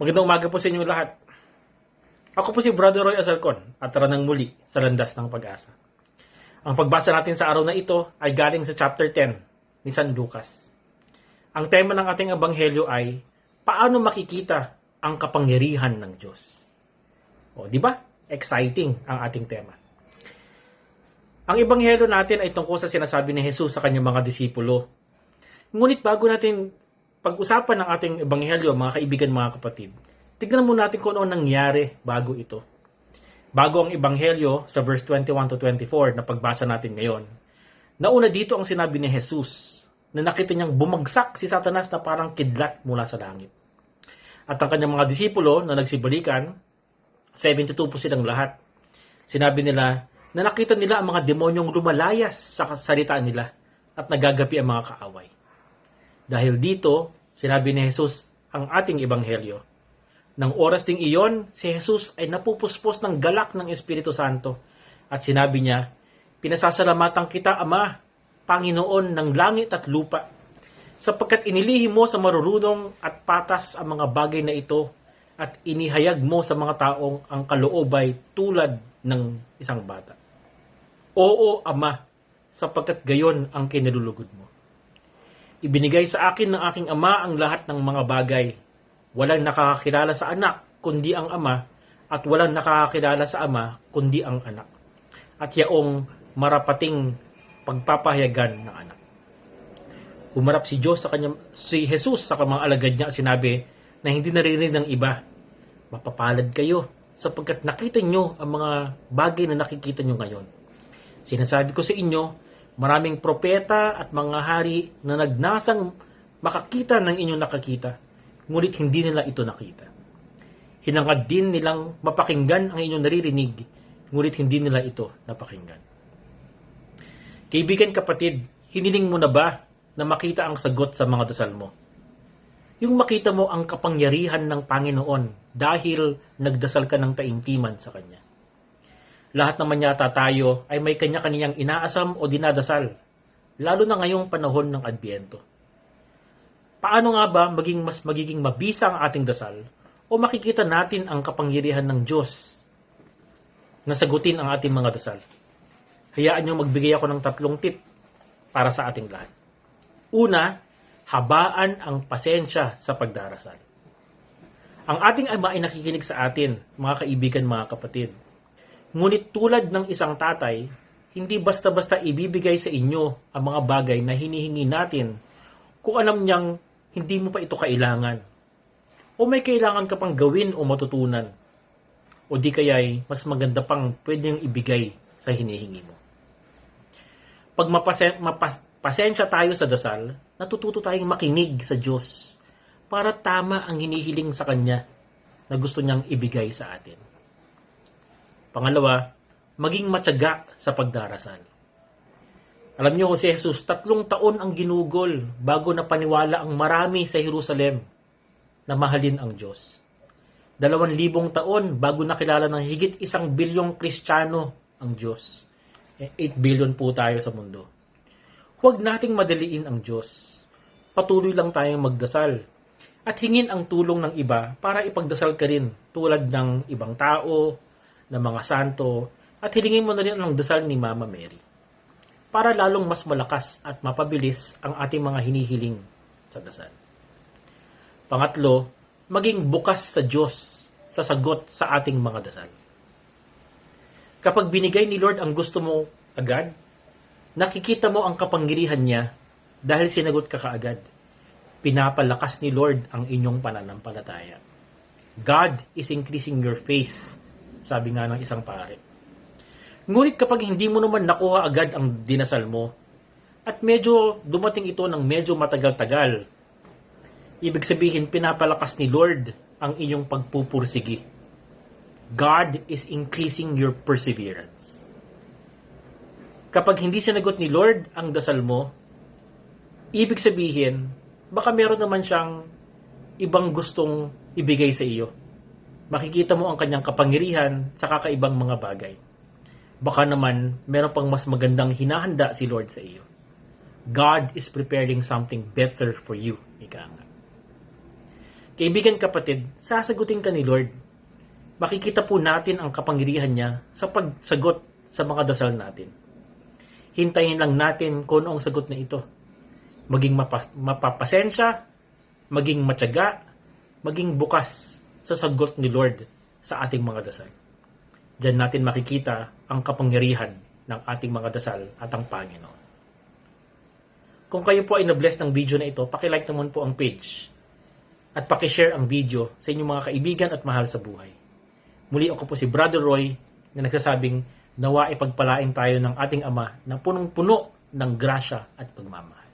Magandang umaga po sa inyo lahat. Ako po si Brother Roy Azalcon at tara ng muli sa landas ng pag-asa. Ang pagbasa natin sa araw na ito ay galing sa chapter 10 ni San Lucas. Ang tema ng ating ebanghelyo ay paano makikita ang kapangyarihan ng Diyos. O, di ba? Exciting ang ating tema. Ang ebanghelyo natin ay tungkol sa sinasabi ni Jesus sa kanyang mga disipulo. Ngunit bago natin pag-usapan ng ating ebanghelyo, mga kaibigan, mga kapatid, tignan muna natin kung ano nangyari bago ito. Bago ang ebanghelyo sa verse 21 to 24 na pagbasa natin ngayon, nauna dito ang sinabi ni Jesus na nakita niyang bumagsak si Satanas na parang kidlat mula sa langit. At ang kanyang mga disipulo na nagsibalikan, 72 po silang lahat. Sinabi nila na nakita nila ang mga demonyong lumalayas sa salita nila at nagagapi ang mga kaaway. Dahil dito, sinabi ni Jesus ang ating ebanghelyo. Nang oras ding iyon, si Jesus ay napupuspos ng galak ng Espiritu Santo at sinabi niya, Pinasasalamatan kita, Ama, Panginoon ng langit at lupa, sapagkat inilihim mo sa marurunong at patas ang mga bagay na ito at inihayag mo sa mga taong ang kaloobay tulad ng isang bata. Oo, Ama, sapagkat gayon ang kinalulugod mo. Ibinigay sa akin ng aking ama ang lahat ng mga bagay. Walang nakakakilala sa anak, kundi ang ama, at walang nakakakilala sa ama, kundi ang anak. At yaong marapating pagpapahayagan ng anak. Humarap si Diyos sa kanyang, si Jesus sa mga alagad niya sinabi na hindi naririnig ng iba. Mapapalad kayo sapagkat nakita nyo ang mga bagay na nakikita nyo ngayon. Sinasabi ko sa inyo, maraming propeta at mga hari na nagnasang makakita ng inyong nakakita, ngunit hindi nila ito nakita. Hinangad din nilang mapakinggan ang inyong naririnig, ngunit hindi nila ito napakinggan. Kaibigan kapatid, hiniling mo na ba na makita ang sagot sa mga dasal mo? Yung makita mo ang kapangyarihan ng Panginoon dahil nagdasal ka ng taimtiman sa Kanya. Lahat naman yata tayo ay may kanya-kanyang inaasam o dinadasal, lalo na ngayong panahon ng Adbyento. Paano nga ba maging mas magiging mabisa ang ating dasal o makikita natin ang kapangyarihan ng Diyos na sagutin ang ating mga dasal? Hayaan nyo magbigay ako ng tatlong tip para sa ating lahat. Una, habaan ang pasensya sa pagdarasal. Ang ating ama ay nakikinig sa atin, mga kaibigan, mga kapatid. Ngunit tulad ng isang tatay, hindi basta-basta ibibigay sa inyo ang mga bagay na hinihingi natin kung alam niyang hindi mo pa ito kailangan. O may kailangan ka pang gawin o matutunan. O di kaya'y mas maganda pang pwede niyang ibigay sa hinihingi mo. Pag mapase- mapasensya tayo sa dasal, natututo tayong makinig sa Diyos para tama ang hinihiling sa Kanya na gusto niyang ibigay sa atin. Pangalawa, maging matyaga sa pagdarasal. Alam niyo si Jesus, tatlong taon ang ginugol bago na paniwala ang marami sa Jerusalem na mahalin ang Diyos. Dalawang libong taon bago nakilala ng higit isang bilyong Kristiyano ang Diyos. 8 billion po tayo sa mundo. Huwag nating madaliin ang Diyos. Patuloy lang tayong magdasal at hingin ang tulong ng iba para ipagdasal ka rin tulad ng ibang tao, ng mga santo, at hilingin mo na rin ang dasal ni Mama Mary para lalong mas malakas at mapabilis ang ating mga hinihiling sa dasal. Pangatlo, maging bukas sa Diyos sa sagot sa ating mga dasal. Kapag binigay ni Lord ang gusto mo agad, nakikita mo ang kapangyarihan niya dahil sinagot ka kaagad. Pinapalakas ni Lord ang inyong pananampalataya. God is increasing your faith, sabi nga ng isang pare. Ngunit kapag hindi mo naman nakuha agad ang dinasal mo, at medyo dumating ito ng medyo matagal-tagal, ibig sabihin pinapalakas ni Lord ang inyong pagpupursigi. God is increasing your perseverance. Kapag hindi sinagot ni Lord ang dasal mo, ibig sabihin, baka meron naman siyang ibang gustong ibigay sa iyo. Makikita mo ang kanyang kapangyarihan sa kakaibang mga bagay. Baka naman meron pang mas magandang hinahanda si Lord sa iyo. God is preparing something better for you. Ika nga. Kaibigan kapatid, sasagutin ka ni Lord. Makikita po natin ang kapangyarihan niya sa pagsagot sa mga dasal natin. Hintayin lang natin kung ano ang sagot na ito. Maging mapa- mapapasensya, maging matyaga, maging bukas sa sagot ni Lord sa ating mga dasal. Diyan natin makikita ang kapangyarihan ng ating mga dasal at ang Panginoon. Kung kayo po ay na-bless ng video na ito, pakilike naman po ang page at pakishare ang video sa inyong mga kaibigan at mahal sa buhay. Muli ako po si Brother Roy na nagsasabing nawa ipagpalain tayo ng ating Ama na punong-puno ng grasya at pagmamahal.